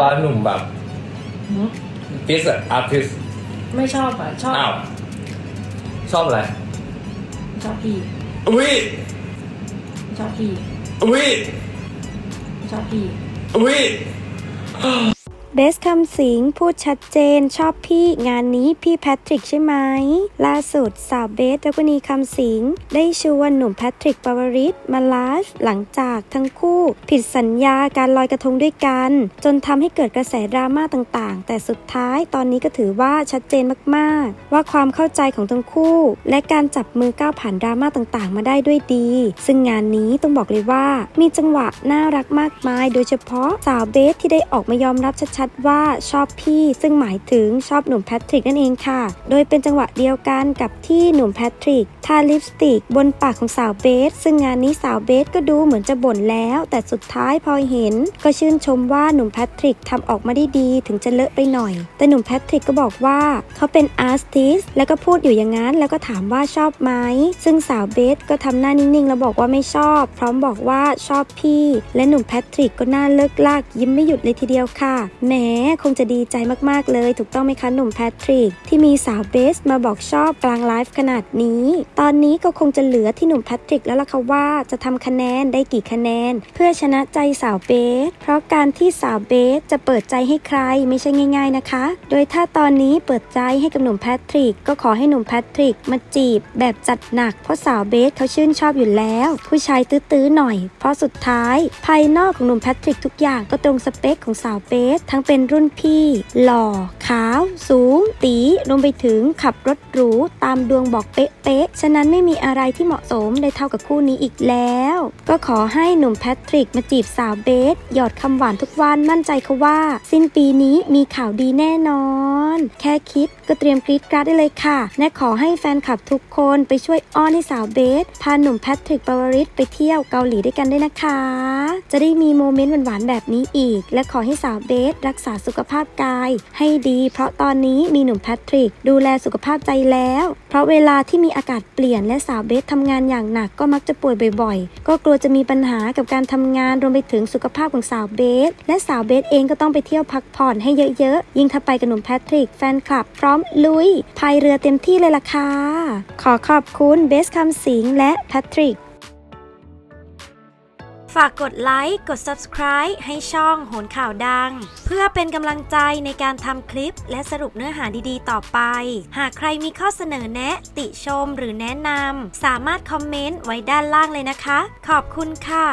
บ้านหนุ่มแบบฟิสอาร์ติสไม่ชอบอะ ชอบอ้าว ชอบอะไร ชอบพี่ อุ้ยชอบพี่ อุ้ยชอบพี่ อุ้ย เบสคำสิงพูดชัดเจนชอบพี่งานนี้พี่แพทริกใช่ไหม ล่าสุดสาวเบสดกนีคำสิงได้ชวนหนุ่มแพทริกปาวริศมาไลฟ์หลังจากทั้งคู่ ผิดสัญญาการลอยกระทงด้วยกัน จนทำให้เกิดกระแสดราม่าต่างๆ แต่สุดท้ายตอนนี้ก็ถือว่าชัดเจนมากๆ ว่าความเข้าใจของทั้งคู่ และการจับมือก้าวผ่านดราม่าต่างๆ มาได้ด้วยดี ซึ่งงานนี้ต้องบอกเลยว่า มีจังหวะน่ารักมากมาย โดยเฉพาะสาวเบสที่ได้ออกมายอมรับชัดๆว่าชอบพี่ ซึ่งหมายถึงชอบหนุ่มแพทริกนั่นเองค่ะ โดยเป็นจังหวะเดียวกันกับที่หนุ่มแพทริกทาลิปสติกบนปากของสาวเบส ซึ่งงานนี้สาวเบสก็ดูเหมือนจะบ่นแล้ว แต่สุดท้ายพอเห็น ก็ชื่นชมว่าหนุ่มแพทริกทำออกมาได้ดีถึงจะเลอะไปหน่อย แต่หนุ่มแพทริกก็บอกว่าเขาเป็นอาร์ติสแล้วก็พูดอยู่อย่างนั้นแล้วก็ถามว่าชอบไหมซึ่งสาวเบสก็ทำหน้านิ่งๆ แล้วบอกว่าไม่ชอบ พร้อมบอกว่าชอบพี่ และหนุ่มแพทริกก็น่าเลิกลากยิ้มไม่หยุดเลยทีเดียวค่ะแหมคงจะดีใจมากๆเลย ถูกต้องไหมคะหนุ่มแพทริก ที่มีสาวเบสมาบอกชอบกลางไลฟ์ขนาดนี้ ตอนนี้ก็คงจะเหลือที่หนุ่มแพทริกแล้วล่ะค่ะว่าจะทำคะแนนได้กี่คะแนน เพื่อชนะใจสาวเบส เพราะการที่สาวเบสจะเปิดใจให้ใครไม่ใช่ง่าย ๆนะคะ โดยถ้าตอนนี้เปิดใจให้กับหนุ่มแพทริก ก็ขอให้หนุ่มแพทริกมาจีบแบบจัดหนักเพราะสาวเบสเขาชื่นชอบอยู่แล้ว ผู้ชายตื้อๆหน่อย เพราะสุดท้าย ภายนอกของหนุ่มแพทริกทุกอย่างก็ตรงสเปคของสาวเบสทั้งเป็นรุ่นพี่ หล่อ ขาว สูง ตีรวมไปถึงขับรถหรูตามดวงบอกเป๊ะๆ ฉะนั้นไม่มีอะไรที่เหมาะสมได้เท่ากับคู่นี้อีกแล้ว ก็ขอให้หนุ่มแพทริกมาจีบสาวเบส หยอดคำหวานทุกวันมั่นใจเขาว่า สิ้นปีนี้มีข่าวดีแน่นอน แค่คิดก็เตรียมกรีดกราดได้เลยค่ะ และขอให้แฟนคลับทุกคนไปช่วยอ้อนให้สาวเบส พาหนุ่มแพทริกปาวริศไปเที่ยวเกาหลีด้วยกันด้วยนะคะ จะได้มีโมเมนต์หวานๆแบบนี้อีก และขอให้สาวเบส รักษาสุขภาพกาย ให้ดี เพราะตอนนี้มีหนุ่มแพทริก ดูแลสุขภาพใจแล้ว เพราะเวลาที่มีอากาศเปลี่ยนและสาวเบสทำงานอย่างหนักก็มักจะป่วยบ่อยๆ ก็กลัวจะมีปัญหากับการทำงานรวมไปถึงสุขภาพของสาวเบส และสาวเบสเองก็ต้องไปเที่ยวพักผ่อนให้เยอะๆ ยิ่งถ้าไปกับหนุ่มแพทริกแฟนคลับพร้อมลุยพายเรือเต็มที่เลยล่ะค่ะ ขอขอบคุณเบสคำสิงและแพทริกฝากกดไลค์ กด subscribe ให้ช่องโหนข่าวดัง เพื่อเป็นกำลังใจในการทำคลิปและสรุปเนื้อหาดีๆ ต่อไป หากใครมีข้อเสนอแนะ ติชมหรือแนะนำ สามารถคอมเมนต์ไว้ด้านล่างเลยนะคะ ขอบคุณค่ะ